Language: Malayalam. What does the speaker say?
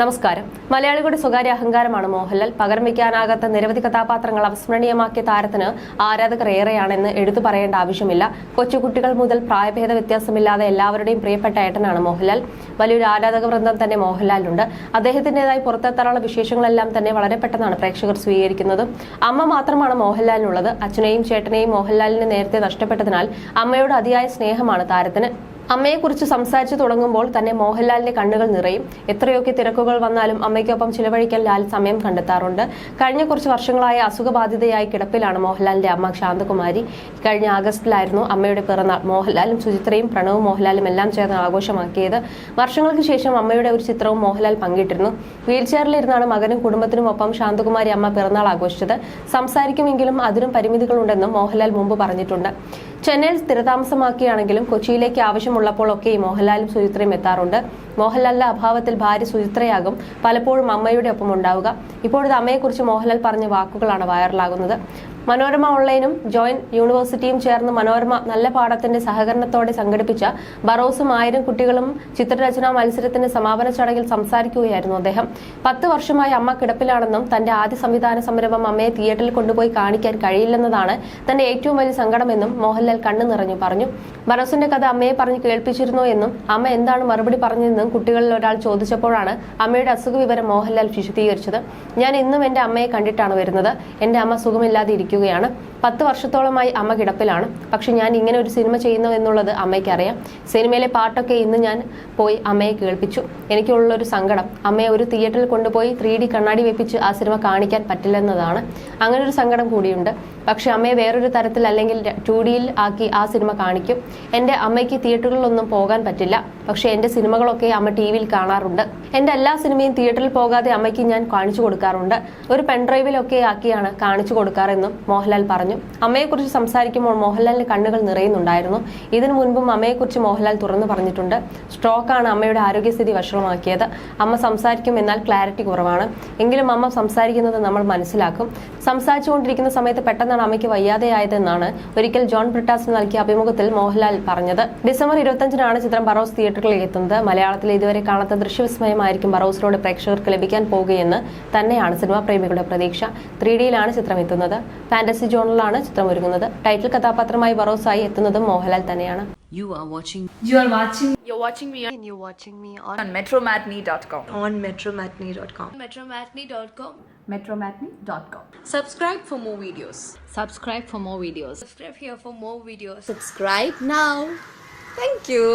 നമസ്കാരം. മലയാളികളുടെ സ്വകാര്യ അഹങ്കാരമാണ് മോഹൻലാൽ. പകരം വയ്ക്കാനാകാത്ത നിരവധി കഥാപാത്രങ്ങൾ അവിസ്മരണീയമാക്കിയ താരത്തിന് ആരാധകർ ഏറെയാണെന്ന് എടുത്തു പറയേണ്ട ആവശ്യമില്ല. കൊച്ചുകുട്ടികൾ മുതൽ പ്രായഭേദ വ്യത്യാസമില്ലാതെ എല്ലാവരുടെയും പ്രിയപ്പെട്ട ഏട്ടനാണ് മോഹൻലാൽ. വലിയൊരു ആരാധക വൃന്ദം തന്നെ മോഹൻലാലിനുണ്ട്. അദ്ദേഹത്തിന്റേതായി പുറത്തെത്താനുള്ള വിശേഷങ്ങളെല്ലാം തന്നെ വളരെ പെട്ടെന്നാണ് പ്രേക്ഷകർ സ്വീകരിക്കുന്നത്. അമ്മ മാത്രമാണ് മോഹൻലാലിനുള്ളത്. അച്ഛനെയും ചേട്ടനെയും മോഹൻലാലിന് നേരത്തെ നഷ്ടപ്പെട്ടതിനാൽ അമ്മയോട് അതിയായ സ്നേഹമാണ് താരത്തിന്. അമ്മയെക്കുറിച്ച് സംസാരിച്ചു തുടങ്ങുമ്പോൾ തന്നെ മോഹൻലാലിന്റെ കണ്ണുകൾ നിറയും. എത്രയൊക്കെ തിരക്കുകൾ വന്നാലും അമ്മയ്ക്കൊപ്പം ചിലവഴിക്കാൻ ലാൽ സമയം കണ്ടെത്താറുണ്ട്. കഴിഞ്ഞ കുറച്ച് വർഷങ്ങളായ അസുഖബാധിതയായി കിടപ്പിലാണ് മോഹൻലാലിന്റെ അമ്മ ശാന്തകുമാരി. കഴിഞ്ഞ ആഗസ്റ്റിലായിരുന്നു അമ്മയുടെ പിറന്നാൾ. മോഹൻലാലും സുചിത്രയും പ്രണവും മോഹൻലാലും എല്ലാം ചേർന്ന് ആഘോഷമാക്കിയത്. വർഷങ്ങൾക്ക് ശേഷം അമ്മയുടെ ഒരു ചിത്രവും മോഹൻലാൽ പങ്കിട്ടിരുന്നു. വീൽചെയറിലിരുന്നാണ് മകനും കുടുംബത്തിനും ഒപ്പം ശാന്തകുമാരി അമ്മ പിറന്നാൾ ആഘോഷിച്ചത്. സംസാരിക്കുമെങ്കിലും അതിനും പരിമിതികളുണ്ടെന്നും മോഹൻലാൽ മുമ്പ് പറഞ്ഞിട്ടുണ്ട്. ചെന്നൈയിൽ സ്ഥിരതാമസമാക്കിയാണെങ്കിലും കൊച്ചിയിലേക്ക് ആവശ്യമുള്ളപ്പോഴൊക്കെ ഈ മോഹൻലാലും സുചിത്രയും എത്താറുണ്ട്. മോഹൻലാലിന്റെ അഭാവത്തിൽ ഭാര്യ സുചിത്രയാകും പലപ്പോഴും അമ്മയുടെ ഒപ്പം ഉണ്ടാവുക ഇപ്പോഴത്തെ അമ്മയെക്കുറിച്ച് മോഹൻലാൽ പറഞ്ഞ വാക്കുകളാണ് വൈറലാകുന്നത്. മനോരമ ഓൺലൈനും ജോയിന്റ് യൂണിവേഴ്സിറ്റിയും ചേർന്ന് മനോരമ നല്ല പാഠത്തിന്റെ സഹകരണത്തോടെ സംഘടിപ്പിച്ച ബറോസും ആയിരം കുട്ടികളും ചിത്രരചനാ മത്സരത്തിന്റെ സമാപന ചടങ്ങിൽ സംസാരിക്കുകയായിരുന്നു അദ്ദേഹം. പത്ത് വർഷമായി അമ്മ കിടപ്പിലാണെന്നും തന്റെ ആദ്യ സംവിധാന സംരംഭം അമ്മയെ തിയേറ്ററിൽ കൊണ്ടുപോയി കാണിക്കാൻ കഴിയില്ലെന്നതാണ് തന്റെ ഏറ്റവും വലിയ സങ്കടമെന്നും മോഹൻലാൽ കണ്ണു നിറഞ്ഞു പറഞ്ഞു. ബറോസിന്റെ കഥ അമ്മയെ പറഞ്ഞ് കേൾപ്പിച്ചിരുന്നു എന്നും അമ്മ എന്താണ് മറുപടി പറഞ്ഞതെന്നും കുട്ടികളിൽ ഒരാൾ ചോദിച്ചപ്പോഴാണ് അമ്മയുടെ അസുഖ വിവരം മോഹൻലാൽ വിശദീകരിച്ചത്. ഞാൻ ഇന്നും എന്റെ അമ്മയെ കണ്ടിട്ടാണ് വരുന്നത്. എന്റെ അമ്മ സുഖമില്ലാതെ ഇരിക്കുകയാണ് പത്ത് വർഷത്തോളമായി അമ്മ കിടപ്പിലാണ്. പക്ഷെ ഞാൻ ഇങ്ങനെ ഒരു സിനിമ ചെയ്യുന്നു എന്നുള്ളത് അമ്മയ്ക്ക് അറിയാം സിനിമയിലെ പാട്ടൊക്കെ ഇന്ന് ഞാൻ പോയി അമ്മയെ കേൾപ്പിച്ചു. എനിക്കുള്ളൊരു സങ്കടം. അമ്മയെ ഒരു തിയേറ്ററിൽ കൊണ്ടുപോയി ത്രീ ഡി കണ്ണാടി വെപ്പിച്ച് ആ സിനിമ കാണിക്കാൻ പറ്റില്ലെന്നതാണ്. അങ്ങനെ ഒരു സങ്കടം കൂടിയുണ്ട്. പക്ഷെ അമ്മയെ വേറൊരു തരത്തിൽ അല്ലെങ്കിൽ ടു ഡിയിൽ ആക്കി ആ സിനിമ കാണിക്കും. എന്റെ അമ്മയ്ക്ക് തിയേറ്ററുകളിലൊന്നും പോകാൻ പറ്റില്ല. പക്ഷേ എന്റെ സിനിമകളൊക്കെ അമ്മ ടി വിയിൽ കാണാറുണ്ട്. എന്റെ എല്ലാ സിനിമയും തിയേറ്ററിൽ പോകാതെ അമ്മയ്ക്ക് ഞാൻ കാണിച്ചു കൊടുക്കാറുണ്ട്. ഒരു പെൺഡ്രൈവിലൊക്കെ ആക്കിയാണ് കാണിച്ചു കൊടുക്കാറെന്നും മോഹൻലാൽ പറഞ്ഞു. അമ്മയെക്കുറിച്ച് സംസാരിക്കുമ്പോൾ മോഹൻലാലിന്റെ കണ്ണുകൾ നിറയുന്നുണ്ടായിരുന്നു. ഇതിനു മുൻപും അമ്മയെക്കുറിച്ച് മോഹൻലാൽ തുറന്നു പറഞ്ഞിട്ടുണ്ട്. സ്ട്രോക്കാണ് അമ്മയുടെ ആരോഗ്യസ്ഥിതി വഷളമാക്കിയത്. അമ്മ സംസാരിക്കും എന്നാൽ ക്ലാരിറ്റി കുറവാണ്. എങ്കിലും അമ്മ സംസാരിക്കുന്നത് നമ്മൾ മനസ്സിലാക്കും. സംസാരിച്ചുകൊണ്ടിരിക്കുന്ന സമയത്ത് പെട്ടെന്നാണ് അമ്മയ്ക്ക് വയ്യാതെയായതെന്നാണ് ഒരിക്കൽ ജോൺ ബ്രിട്ടാസിന് നൽകിയ അഭിമുഖത്തിൽ മോഹൻലാൽ പറഞ്ഞത്. ഡിസംബർ ഇരുപത്തഞ്ചിനാണ് ചിത്രം ബറോസ് തിയേറ്ററുകളിൽ എത്തുന്നത്. മലയാളത്തിൽ ഇതുവരെ കാണാത്ത ദൃശ്യവിസ്മയമായിരിക്കും ബറോസിലൂടെ പ്രേക്ഷകർക്ക് ലഭിക്കാൻ പോകുകയെന്ന് തന്നെയാണ് സിനിമാ പ്രേമികളുടെ പ്രതീക്ഷ. ത്രീ ഡിയിലാണ് ചിത്രം എത്തുന്നത്. ഫാന്റസി ജോണിലാണ് ചിത്രം ഒരുങ്ങുന്നത് ടൈറ്റിൽ കഥാപാത്രമായി വറോസായി എത്തുന്നതും മോഹൻലാൽ തന്നെയാണ് You are watching You are watching You're watching me and you're watching me on, on metromatney.com. on metromatney.com. metromatney.com. Metromatney.com. Subscribe for more videos. Subscribe for more videos. Subscribe here for more videos. Subscribe now. Thank you.